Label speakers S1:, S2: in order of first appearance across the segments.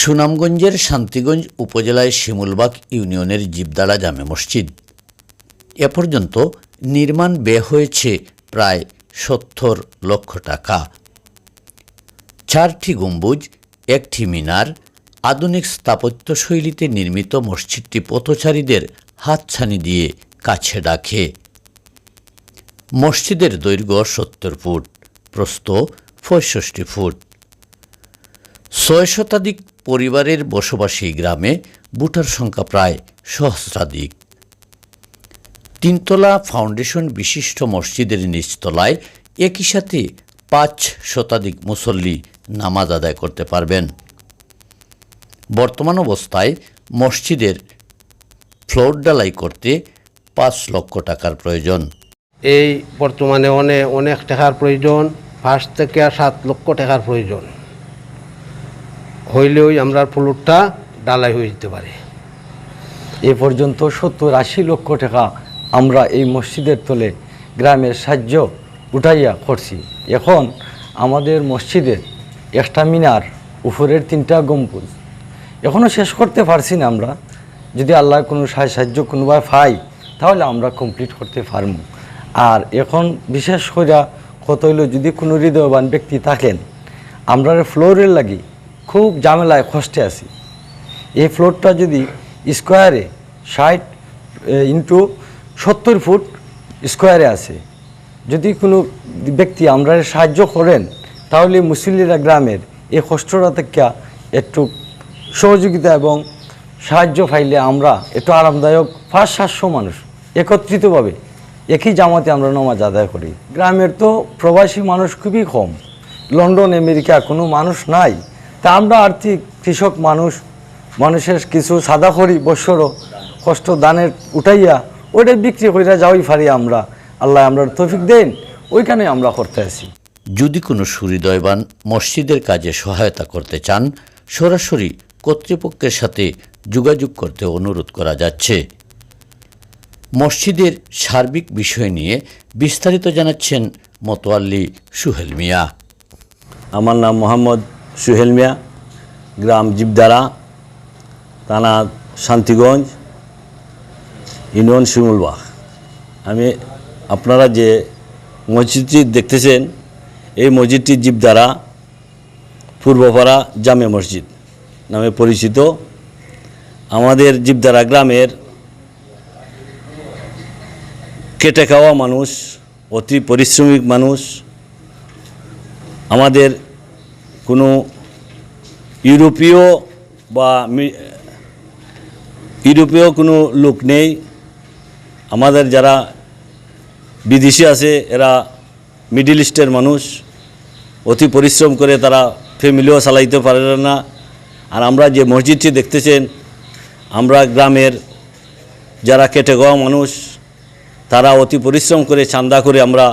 S1: সুনামগঞ্জের শান্তিগঞ্জ উপজেলায় শিমুলবাগ ইউনিয়নের জিবদাড়া জামে মসজিদ। এ পর্যন্ত নির্মাণ ব্যয় হয়েছে প্রায় সত্তর লক্ষ টাকা। চারটি গম্বুজ, একটি মিনার, আধুনিক স্থাপত্যশৈলীতে নির্মিত মসজিদটি পথচারীদের হাতছানি দিয়ে কাছে ডাকে। মসজিদের দৈর্ঘ্য সত্তর ফুট, প্রস্থ পঁয়ষট্টি ফুট। ছয় শতাধিক পরিবারের বসবাসী গ্রামে ভোটার সংখ্যা প্রায় সহস্রাধিক। তিনতলা ফাউন্ডেশন বিশিষ্ট মসজিদের নিচতলায় একই সাথে পাঁচ শতাধিক মুসল্লি নামাজ আদায় করতে পারবেন। বর্তমান অবস্থায় মসজিদের ফ্লোর ডালাই করতে পাঁচ লক্ষ টাকার প্রয়োজন।
S2: এই বর্তমানে অনেক অনেক টাকার প্রয়োজন, পাঁচ থেকে সাত লক্ষ টাকার প্রয়োজন। হইলেও আমরা ফ্লোরটা ডালাই হয়ে যেতে পারে।
S3: এ পর্যন্ত সত্তর আশি লক্ষ টাকা আমরা এই মসজিদের তলে গ্রামের সাহায্য উঠাইয়া করছি। এখন আমাদের মসজিদের একটা মিনার উপরের তিনটা গম্বুজ। এখনও শেষ করতে পারছি না আমরা। যদি আল্লাহ কোনো সাহায্য কোনোভাবে পাই তাহলে আমরা কমপ্লিট করতে পারব। আর এখন বিশেষ করে কত হইল, যদি কোনো হৃদয়বান ব্যক্তি থাকেন আমরা ফ্লোরের লাগি খুব ঝামেলায় কষ্টে আছি। এই ফ্লোরটা যদি স্কোয়ারে ষাট ইন্টু সত্তর ফুট স্কোয়ারে আছে। যদি কোনো ব্যক্তি আমরা সাহায্য করেন, তাহলে মুসলিরা গ্রামের এই কষ্টটা থেকে একটু সহযোগিতা এবং সাহায্য পাইলে আমরা একটু আরামদায়ক পাঁচ, সাতশো মানুষ একত্রিতভাবে একই জামাতে আমরা নামাজ আদায় করি। গ্রামের তো প্রবাসী মানুষ খুবই কম। লন্ডন, আমেরিকা কোনো মানুষ নাই। তা আমরা আর্থিক কৃষক মানুষ মানুষের কিছু সাদা করি বৎসরও কষ্ট দানের উঠাইয়া ওইটাই বিক্রি কইরা যাওয়াই পারি আমরা। আল্লাহ আমরা তৌফিক দেন ওইখানে আমরা করতে আসি
S1: যদি কোনো সুহৃদয়বান মসজিদের কাজে সহায়তা করতে চান সরাসরি কর্তৃপক্ষের সাথে যোগাযোগ করতে অনুরোধ করা যাচ্ছে। মসজিদের সার্বিক বিষয় নিয়ে বিস্তারিত জানাচ্ছেন মতোয়াল্লি সুহেল মিয়া।
S4: আমার নাম মোহাম্মদ সুহেল মিয়া গ্রাম জীবদারা থানা শান্তিগঞ্জ ইউনিয়ন শিমুলবাগ আমি আপনারা যে মসজিদটি দেখতেছেন, এই মসজিদটি জীবদারা পূর্বপাড়া জামে মসজিদ নামে পরিচিত। আমাদের জীবদারা গ্রামের কেটে খাওয়া মানুষ, অতি পরিশ্রমিক মানুষ। আমাদের কোনো ইউরোপীয় বা ইউরোপীয় কোনো লোক নেই। আমাদের যারা বিদেশি আছে, এরা মিডিল ইস্টের মানুষ। অতি পরিশ্রম করে তারা ফ্যামিলিও চালাইতে পারে না। আর আমরা যে মসজিদটি দেখতেছেন, আমরা গ্রামের যারা কেটে খাওয়া মানুষ, তারা অতি পরিশ্রম করে চান্দা করে আমরা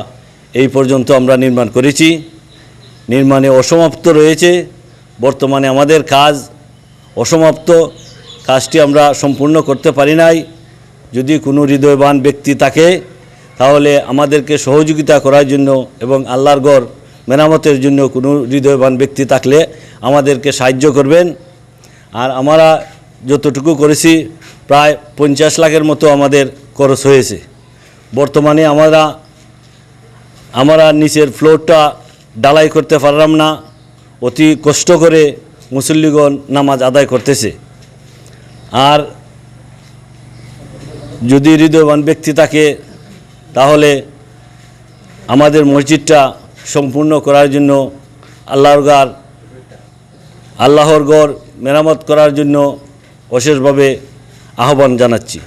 S4: এই পর্যন্ত আমরা নির্মাণ করেছি। নির্মাণে অসমাপ্ত রয়েছে। বর্তমানে আমাদের কাজ অসমাপ্ত। কাজটি আমরা সম্পূর্ণ করতে পারি নাই। যদি কোনো হৃদয়বান ব্যক্তি থাকে, তাহলে আমাদেরকে সহযোগিতা করার জন্য এবং আল্লাহর গড় মেরামতের জন্য কোনো হৃদয়বান ব্যক্তি থাকলে আমাদেরকে সাহায্য করবেন। আর আমরা যতটুকু করেছি, প্রায় পঞ্চাশ লাখের মতো আমাদের খরচ হয়েছে। বর্তমানে আমরা আমরা নিচের ফ্লোরটা ডালাই করতে পারলাম না, অতি কষ্ট করে মুসল্লিগণ নামাজ আদায় করতেছে। আর যদি হৃদয়বান ব্যক্তি থাকে, তাহলে আমাদের মসজিদটা সম্পূর্ণ করার জন্য আল্লাহর গার আল্লাহর গড় মেরামত করার জন্য অশেষভাবে আহ্বান জানাচ্ছি।